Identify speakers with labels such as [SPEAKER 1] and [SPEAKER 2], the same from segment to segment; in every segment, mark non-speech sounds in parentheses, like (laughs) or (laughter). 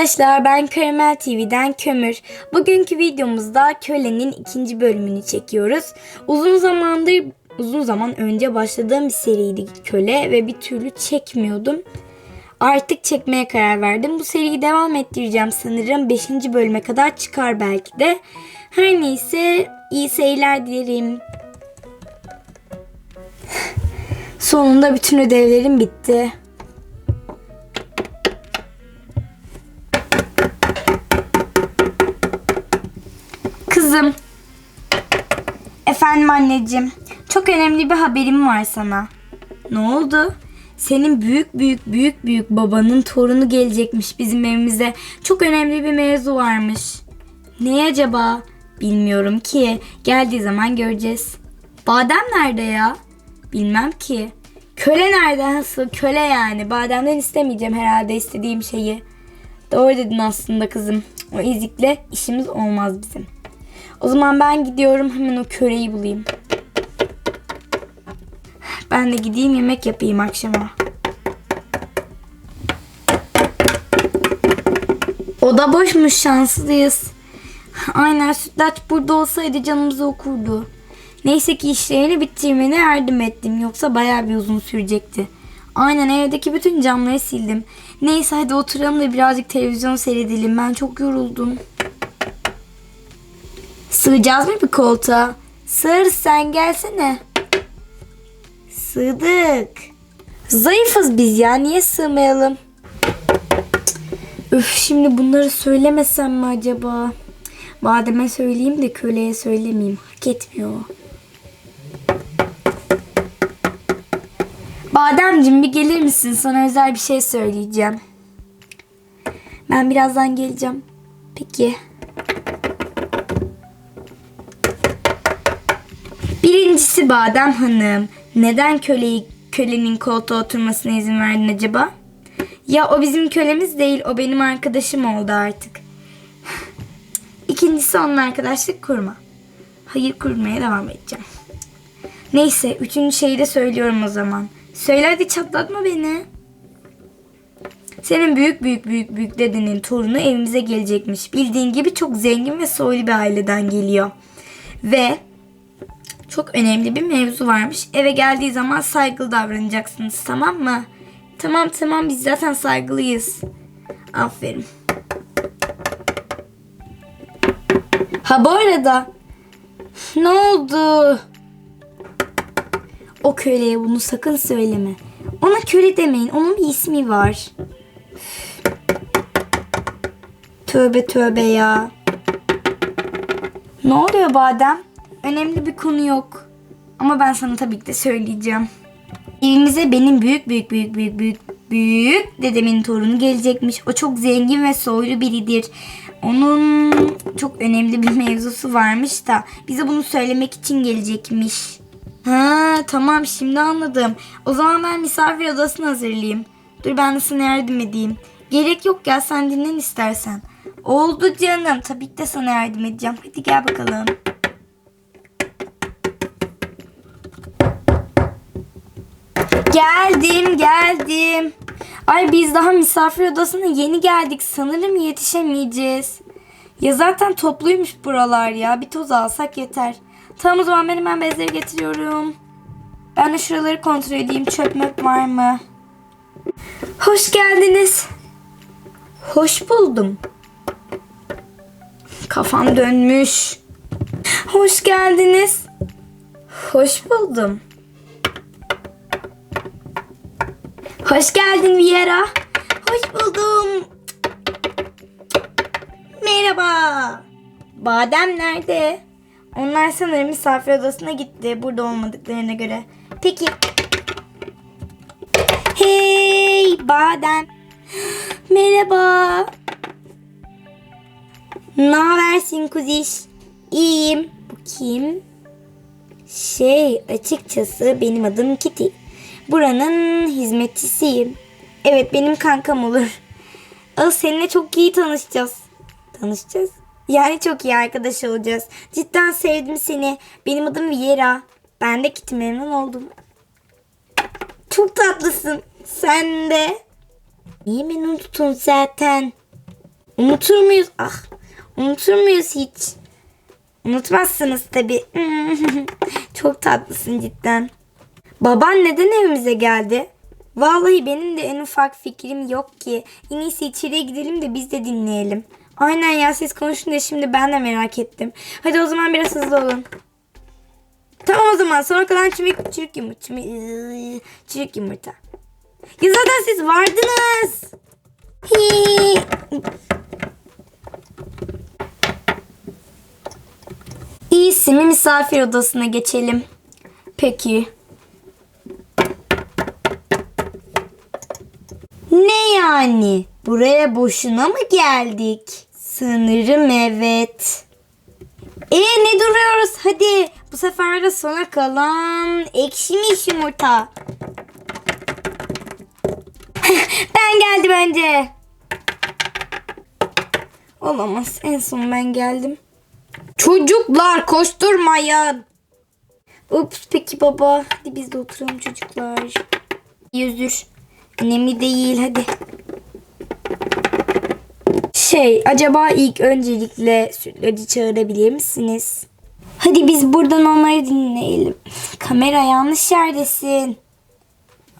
[SPEAKER 1] Arkadaşlar ben Karamel TV'den Kömür. Bugünkü videomuzda Köle'nin ikinci bölümünü çekiyoruz. Uzun zamandır uzun zaman önce başladığım bir seriydi Köle ve bir türlü çekmiyordum. Artık çekmeye karar verdim. Bu seriyi devam ettireceğim sanırım. 5. bölüme kadar çıkar belki de. Her neyse iyi seyirler dilerim. Sonunda bütün ödevlerim bitti. Kızım. Efendim anneciğim. Çok önemli bir haberim var sana. Ne oldu? Senin büyük büyük büyük büyük babanın torunu gelecekmiş bizim evimize. Çok önemli bir mevzu varmış. Ne acaba? Bilmiyorum ki. Geldiği zaman göreceğiz. Badem nerede ya? Bilmem ki. Köle nerede nasıl? Köle yani. Bademden istemeyeceğim herhalde istediğim şeyi. Doğru dedin aslında kızım. O ezikle işimiz olmaz bizim. O zaman ben gidiyorum hemen o köreyi bulayım. Ben de gideyim yemek yapayım akşama. O da boşmuş şanslıyız. Aynen sütlaç burada olsaydı canımızı okurdu. Neyse ki işlerini bitirmene yardım ettim. Yoksa bayağı bir uzun sürecekti. Aynen evdeki bütün camları sildim. Neyse hadi oturalım da birazcık televizyon seyredelim. Ben çok yoruldum. Sığacağız mı bir koltuğa? Sığır sen gelsene. Sığdık. Zayıfız biz ya niye sığmayalım? Üf şimdi bunları söylemesem mi acaba? Bademe söyleyeyim de köleye söylemeyeyim. Hak etmiyor. o. Bademcim bir gelir misin? Sana özel bir şey söyleyeceğim. Ben birazdan geleceğim. Peki. Birincisi Badem Hanım. Neden köleyi kölenin koltuğa oturmasına izin verdin acaba? Ya o bizim kölemiz değil, o benim arkadaşım oldu artık. İkincisi onunla arkadaşlık kurma. Hayır kurmaya devam edeceğim. Neyse, üçüncü şeyi de söylüyorum o zaman. Söyle hadi çatlatma beni. Senin büyük büyük büyük büyük dedenin torunu evimize gelecekmiş. Bildiğin gibi çok zengin ve soylu bir aileden geliyor. Ve çok önemli bir mevzu varmış. Eve geldiği zaman saygılı davranacaksınız tamam mı? Tamam tamam biz zaten saygılıyız. Aferin. Ha bu arada (laughs) ne oldu? O köleye bunu sakın söyleme. Ona köle demeyin. Onun bir ismi var. Tövbe tövbe ya. Ne oluyor Badem? Önemli bir konu yok. Ama ben sana tabii ki de söyleyeceğim. Evimize benim büyük büyük büyük büyük büyük büyük dedemin torunu gelecekmiş. O çok zengin ve soylu biridir. Onun çok önemli bir (laughs) mevzusu varmış da bize bunu söylemek için gelecekmiş. Ha tamam şimdi anladım. O zaman ben misafir odasını hazırlayayım. Dur ben de sana yardım edeyim. Gerek yok ya sen dinlen istersen. Oldu canım. Tabii ki de sana yardım edeceğim. Hadi gel bakalım. Geldim geldim. Ay biz daha misafir odasına yeni geldik. Sanırım yetişemeyeceğiz. Ya zaten topluymuş buralar ya. Bir toz alsak yeter. Tamam o zaman ben hemen bezleri getiriyorum. Ben de şuraları kontrol edeyim. Çöp möp var mı? Hoş geldiniz. Hoş buldum. Kafam dönmüş. Hoş geldiniz. Hoş buldum. Hoş geldin Viera. Hoş buldum. Merhaba. Badem nerede? Onlar sanırım misafir odasına gitti. Burada olmadıklarına göre. Peki. Hey Badem. Merhaba. Ne habersin kuziş? İyiyim. Bu kim? Şey açıkçası benim adım Kitty. Buranın hizmetçisiyim. Evet benim kankam olur. Al seninle çok iyi tanışacağız. Tanışacağız. Yani çok iyi arkadaş olacağız. Cidden sevdim seni. Benim adım Viera. Ben de Kitty memnun oldum. Çok tatlısın. Sen de. İyi memnun tutun zaten. Unutur muyuz? Ah unutur muyuz hiç? Unutmazsınız tabii. (laughs) Çok tatlısın cidden. Baban neden evimize geldi? Vallahi benim de en ufak fikrim yok ki. En iyisi içeriye gidelim de biz de dinleyelim. Aynen ya siz konuşun da şimdi ben de merak ettim. Hadi o zaman biraz hızlı olun. Tamam o zaman sonra kalan çürük, çürük yumurta. Çürük, çürük yumurta. Ya zaten siz vardınız. Hii. İyisi mi misafir odasına geçelim. Peki. Ne yani? Buraya boşuna mı geldik? Sanırım evet. E ne duruyoruz? Hadi bu sefer de sona kalan ekşimiş yumurta. (laughs) ben geldim önce. Olamaz. En son ben geldim. Çocuklar koşturmayın. Ups peki baba. Hadi biz de oturalım çocuklar. Yüzdür. Önemli değil hadi. Şey acaba ilk öncelikle sütlacı çağırabilir misiniz? Hadi biz buradan onları dinleyelim. Kamera yanlış yerdesin.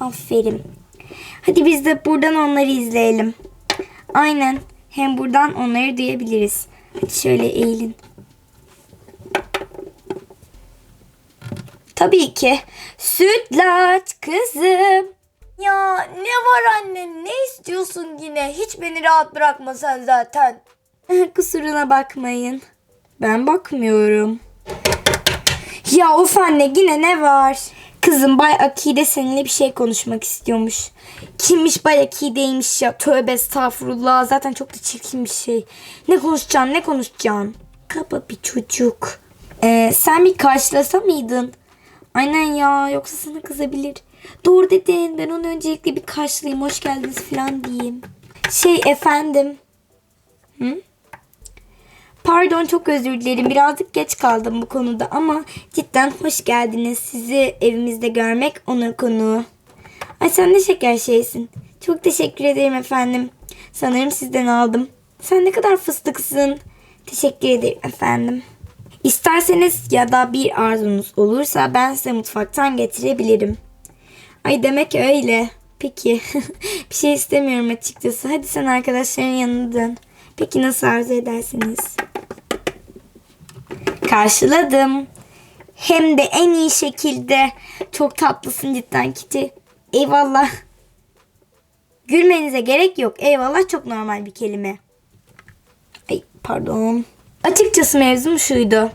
[SPEAKER 1] Aferin. Hadi biz de buradan onları izleyelim. Aynen. Hem buradan onları duyabiliriz. Hadi şöyle eğilin. Tabii ki. Sütlaç kızım.
[SPEAKER 2] Ya ne var anne ne istiyorsun yine? Hiç beni rahat bırakma sen zaten. (laughs)
[SPEAKER 1] Kusuruna bakmayın. Ben bakmıyorum. Ya of anne yine ne var? Kızım Bay Akide seninle bir şey konuşmak istiyormuş. Kimmiş Bay Akide'ymiş ya? Tövbe estağfurullah. Zaten çok da çirkin bir şey. Ne konuşacaksın ne konuşacaksın? Kaba bir çocuk. Ee, sen bir karşılasa mıydın? Aynen ya yoksa sana kızabilir. Doğru dedin ben onu öncelikle bir karşılayayım hoş geldiniz falan diyeyim. Şey efendim. Hı? Pardon çok özür dilerim. Birazcık geç kaldım bu konuda ama cidden hoş geldiniz. Sizi evimizde görmek onur konuğu. Ay sen ne şeker şeysin. Çok teşekkür ederim efendim. Sanırım sizden aldım. Sen ne kadar fıstıksın. Teşekkür ederim efendim. İsterseniz ya da bir arzunuz olursa ben size mutfaktan getirebilirim. Ay demek öyle. Peki. (laughs) bir şey istemiyorum açıkçası. Hadi sen arkadaşların yanına dön. Peki nasıl arzu edersiniz? Karşıladım. Hem de en iyi şekilde. Çok tatlısın cidden Kitty. Eyvallah. Gülmenize gerek yok. Eyvallah çok normal bir kelime. Ay pardon. Açıkçası mevzum şuydu.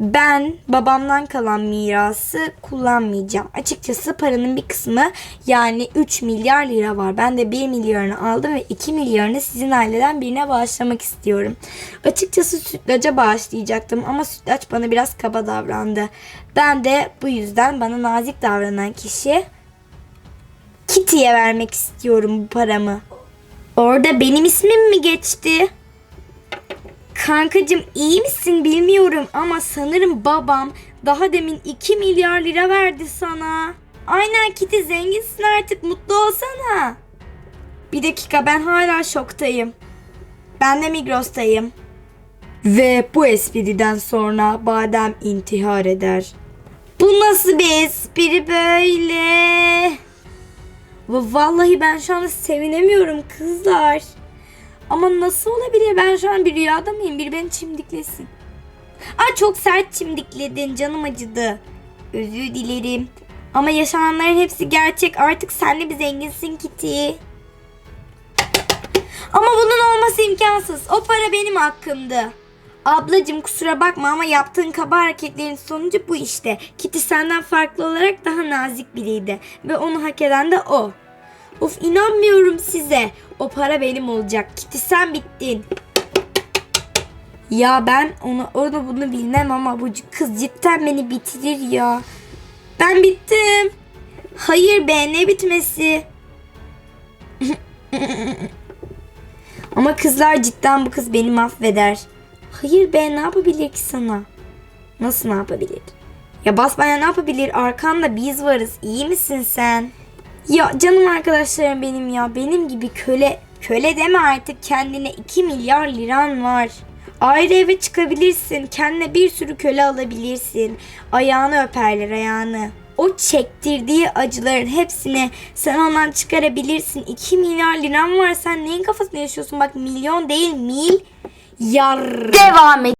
[SPEAKER 1] Ben babamdan kalan mirası kullanmayacağım. Açıkçası paranın bir kısmı yani 3 milyar lira var. Ben de 1 milyarını aldım ve 2 milyarını sizin aileden birine bağışlamak istiyorum. Açıkçası sütlaca bağışlayacaktım ama sütlaç bana biraz kaba davrandı. Ben de bu yüzden bana nazik davranan kişi Kitty'ye vermek istiyorum bu paramı. Orada benim ismim mi geçti? Kankacım iyi misin bilmiyorum ama sanırım babam daha demin 2 milyar lira verdi sana. Aynen Kitty zenginsin artık mutlu olsana. Bir dakika ben hala şoktayım. Ben de Migros'tayım. Ve bu espriden sonra badem intihar eder. Bu nasıl bir espri böyle? Va- Vallahi ben şu anda sevinemiyorum kızlar. Ama nasıl olabilir? Ben şu an bir rüyada mıyım? Biri beni çimdiklesin. Ay çok sert çimdikledin. Canım acıdı. Özür dilerim. Ama yaşananların hepsi gerçek. Artık sen de bir zenginsin Kitty. Ama bunun olması imkansız. O para benim hakkımdı. Ablacım kusura bakma ama yaptığın kaba hareketlerin sonucu bu işte. Kitty senden farklı olarak daha nazik biriydi. Ve onu hak eden de o. Of inanmıyorum size. O para benim olacak. Kitty sen bittin. Ya ben onu onu bunu bilmem ama bu kız cidden beni bitirir ya. Ben bittim. Hayır be ne bitmesi. (laughs) ama kızlar cidden bu kız beni mahveder. Hayır be ne yapabilir ki sana? Nasıl ne yapabilir? Ya basmaya ne yapabilir? Arkanda biz varız. İyi misin sen? Ya canım arkadaşlarım benim ya. Benim gibi köle Köle deme artık kendine 2 milyar liran var. Ayrı eve çıkabilirsin. Kendine bir sürü köle alabilirsin. Ayağını öperler ayağını. O çektirdiği acıların hepsini sen ondan çıkarabilirsin. 2 milyar liran var. Sen neyin kafasında yaşıyorsun? Bak milyon değil mil. Yar.
[SPEAKER 2] Devam et.